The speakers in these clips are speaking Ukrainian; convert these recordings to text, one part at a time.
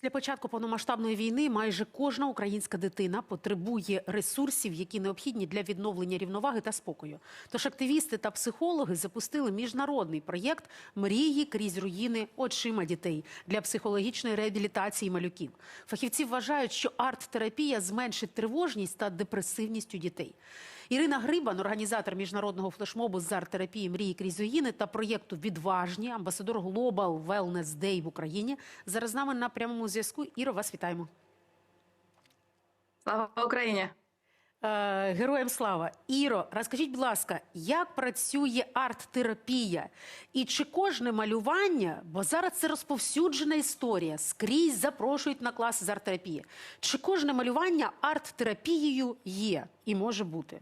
Після початку повномасштабної війни майже кожна українська дитина потребує ресурсів, які необхідні для відновлення рівноваги та спокою. Тож активісти та психологи запустили міжнародний проєкт Мрії крізь руїни очима дітей для психологічної реабілітації малюків. Фахівці вважають, що арт-терапія зменшить тривожність та депресивність у дітей. Ірина Грибан, організатор міжнародного флешмобу з арт-терапії мрії крізь руїни та проєкту Відважні, амбасадор Global Wellness Day в Україні. Зараз з нами на прямому зв'язку. Іро, вас вітаємо. Слава Україні! Е, Героям слава. Іро, розкажіть, будь ласка, як працює арт-терапія? І чи кожне малювання, бо зараз це розповсюджена історія, скрізь запрошують на класи з арт-терапії. Чи кожне малювання арт-терапією є і може бути?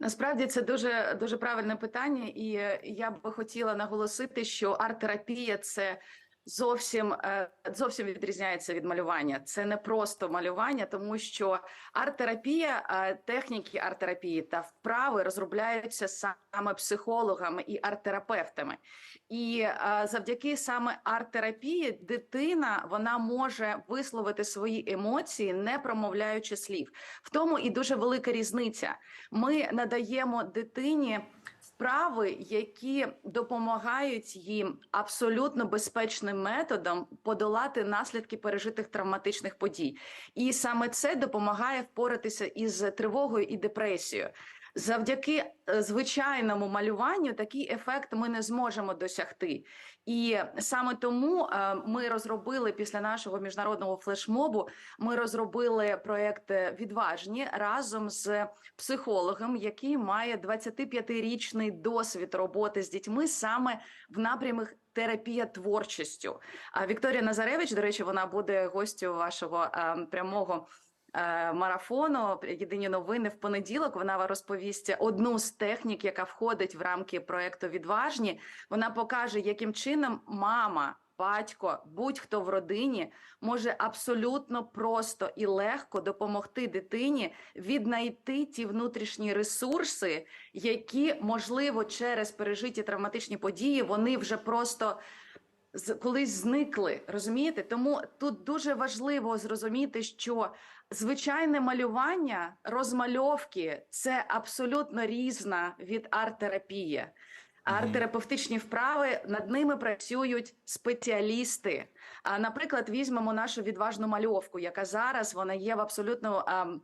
Насправді це дуже дуже правильне питання, і я би хотіла наголосити, що арт-терапія це зовсім е, зовсім відрізняється від малювання. Це не просто малювання, тому що арт-терапія, е, техніки арт-терапії та вправи розробляються саме психологами і арт-терапевтами. І е, завдяки саме арт-терапії дитина вона може висловити свої емоції, не промовляючи слів. В тому і дуже велика різниця. Ми надаємо дитині вправи, які допомагають їм абсолютно безпечним методом подолати наслідки пережитих травматичних подій. І саме це допомагає впоратися із тривогою і депресією. Завдяки е, звичайному малюванню такий ефект ми не зможемо досягти, і саме тому е, ми розробили після нашого міжнародного флешмобу. Ми розробили проект е, відважні разом з психологом, який має 25-річний досвід роботи з дітьми саме в напрямах терапія творчістю. А Вікторія Назаревич, до речі, вона буде гостю вашого е, прямого. Е, Марафону єдині новини в понеділок. Вона розповість одну з технік, яка входить в рамки проекту Відважні. Вона покаже, яким чином мама, батько, будь-хто в родині може абсолютно просто і легко допомогти дитині віднайти ті внутрішні ресурси, які можливо через пережиті травматичні події вони вже просто колись зникли. Розумієте? Тому тут дуже важливо зрозуміти, що звичайне малювання, розмальовки це абсолютно різна від арт-терапії. Арт-терапевтичні вправи над ними працюють спеціалісти. А, наприклад, візьмемо нашу відважну мальовку, яка зараз вона є в абсолютно ем,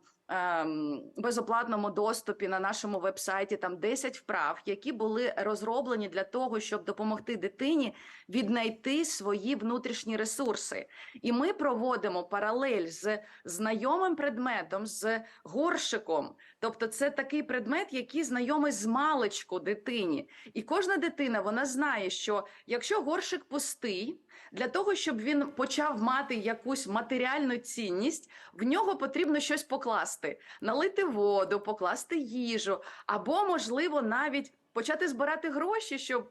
безоплатному доступі на нашому вебсайті. Там 10 вправ, які були розроблені для того, щоб допомогти дитині віднайти свої внутрішні ресурси. І ми проводимо паралель з знайомим предметом, з горшиком. Тобто, це такий предмет, який знайомий з маличку дитині. І кожна дитина вона знає, що якщо горшик пустий, для того, щоб він почав мати якусь матеріальну цінність, в нього потрібно щось покласти, налити воду, покласти їжу, або, можливо, навіть. Почати збирати гроші, щоб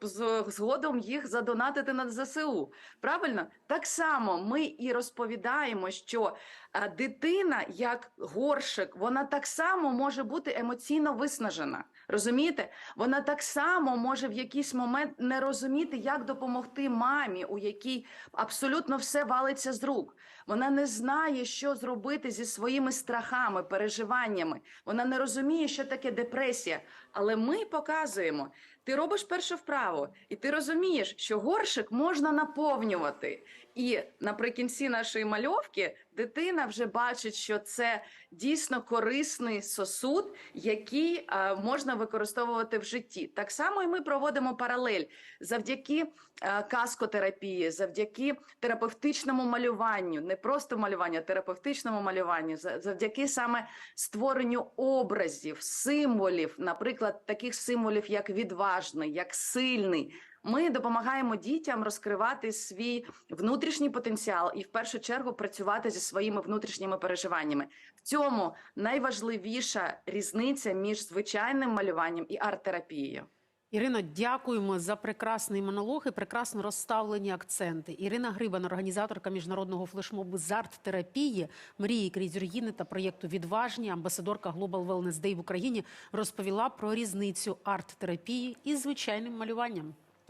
згодом їх задонатити на ЗСУ. Правильно, так само ми і розповідаємо, що е, дитина, як горшик, вона так само може бути емоційно виснажена. Розумієте? Вона так само може в якийсь момент не розуміти, як допомогти мамі, у якій абсолютно все валиться з рук. Вона не знає, що зробити зі своїми страхами, переживаннями. Вона не розуміє, що таке депресія. Але ми показуємо. Ти робиш першу вправу, і ти розумієш, що горшик можна наповнювати. І наприкінці нашої мальовки дитина вже бачить, що це дійсно корисний сосуд, який е, можна використовувати в житті. Так само і ми проводимо паралель завдяки е, каскотерапії, завдяки терапевтичному малюванню, не просто малюванню, а терапевтичному малюванню, завдяки саме створенню образів, символів, наприклад, таких символів, як відважний, як сильний. Ми допомагаємо дітям розкривати свій внутрішній потенціал і в першу чергу працювати зі своїми внутрішніми переживаннями. В цьому найважливіша різниця між звичайним малюванням і арт-терапією. Ірино, дякуємо за прекрасний монолог і прекрасно розставлені акценти. Ірина Грибан, організаторка міжнародного флешмобу з арт-терапії, мрії крізь руїни та проєкту Відважні, амбасадорка Global Wellness Day в Україні, розповіла про різницю арт-терапії із звичайним малюванням.